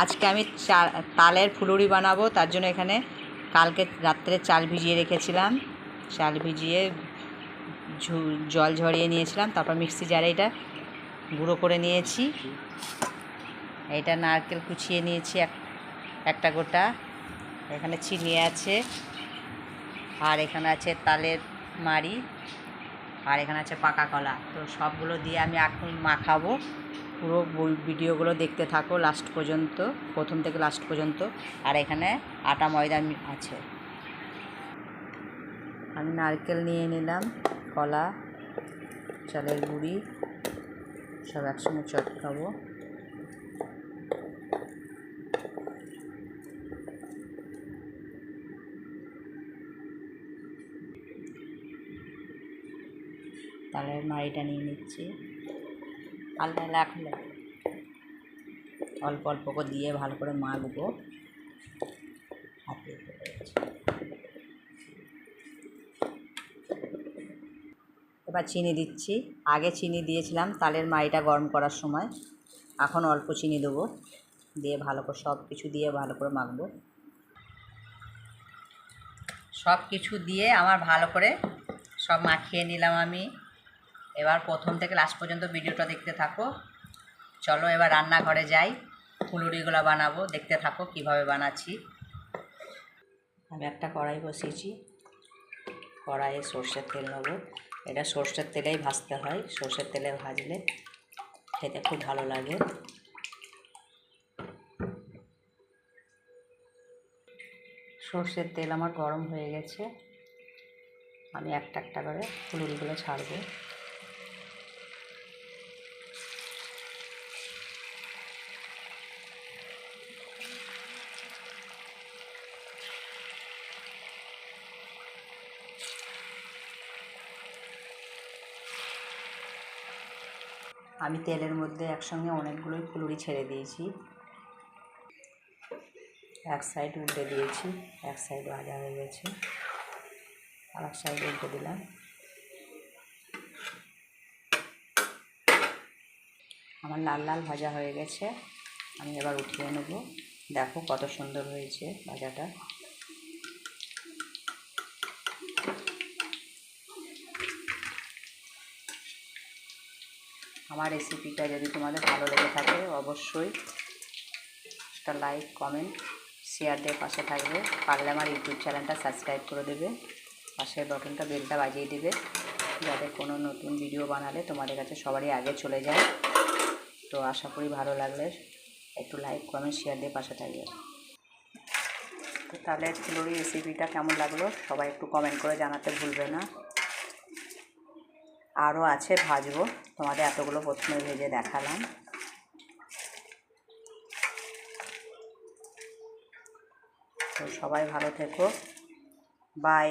আজকে আমি চা তালের ফুলুরি বানাবো, তার জন্য এখানে কালকে রাত্রে চাল ভিজিয়ে রেখেছিলাম। চাল ভিজিয়ে জল ঝরিয়ে নিয়েছিলাম, তারপর মিক্সি জারে এটা গুঁড়ো করে নিয়েছি। এটা নারকেল কুচিয়ে নিয়েছি এক একটা গোটা। এখানে চিনি আছে, আর এখানে আছে তালের মাড়ি, আর এখানে আছে পাকা কলা। তো সবগুলো দিয়ে আমি এখন মাখাবো। পুরো ভিডিওগুলো দেখতে থাকো লাস্ট পর্যন্ত, প্রথম থেকে লাস্ট পর্যন্ত। আর এখানে আটা ময়দা আছে। আমি নারকেল নিয়ে নিলাম, কলা, চালের গুঁড়ি, সব একসঙ্গে চটকাবো তালের মাড়িটা নিয়ে নিচ্ছি। আল্লাহ রাখলে অল্প অল্প করে দিয়ে ভালো করে মাখবো। এবার চিনি দিচ্ছি। আগে চিনি দিয়েছিলাম তালের মাড়িটা গরম করার সময়। এখন অল্প চিনি দেবো। দিয়ে ভালো করে সব কিছু দিয়ে ভালো করে মাখবো। সব কিছু দিয়ে আমার ভালো করে সব মাখিয়ে নিলাম আমি। এবার প্রথম থেকে লাস্ট পর্যন্ত ভিডিওটা দেখতে থাকো। চলো এবার রান্নাঘরে যাই। ফুলুরিগুলো বানাবো, দেখতে থাকো কীভাবে বানাচ্ছি। আমি একটা কড়াই বসিয়েছি। কড়াইয়ে সর্ষের তেল নেব। এটা সর্ষের তেলেই ভাজতে হয়। সর্ষের তেলে ভাজলে খেতে খুব ভালো লাগে। সর্ষের তেল আমার গরম হয়ে গেছে। আমি একটা একটা করে ফুলুরিগুলো ছাড়বো। আমি তেলের মধ্যে একসঙ্গে অনেকগুলোই ফুলুরি ছেড়ে দিয়েছি। এক সাইড উল্টে দিয়েছি, এক সাইড ভাজা হয়ে গেছে। আর এক সাইড উল্টে দিলাম। আমার লাল লাল ভাজা হয়ে গেছে। আমি এবার উঠিয়ে নেব। দেখো কত সুন্দর হয়েছে ভাজাটা। আমার রেসিপিটা যদি তোমাদের ভালো লেগে থাকে, অবশ্যই একটা লাইক কমেন্ট শেয়ার দিয়ে পাশে থাকবে। পারলে আমার ইউটিউব চ্যানেলটা সাবস্ক্রাইব করে দেবে। পাশের বটনটা বেলটা বাজিয়ে দেবে। যাতে কোনো নতুন ভিডিও বানালে তোমাদের কাছে সবারই আগে চলে যায়। তো আশা করি ভালো লাগলে একটু লাইক কমেন্ট শেয়ার দিয়ে পাশে থাকবে। তো তাহলে ফুলুরি রেসিপিটা কেমন লাগল? সবাই একটু কমেন্ট করে জানাতে ভুলবে না। আরও আছে ভাজবো। তোমাদের এতগুলো প্রথমে ভেজে দেখালাম। তো সবাই ভালো থেকো। বাই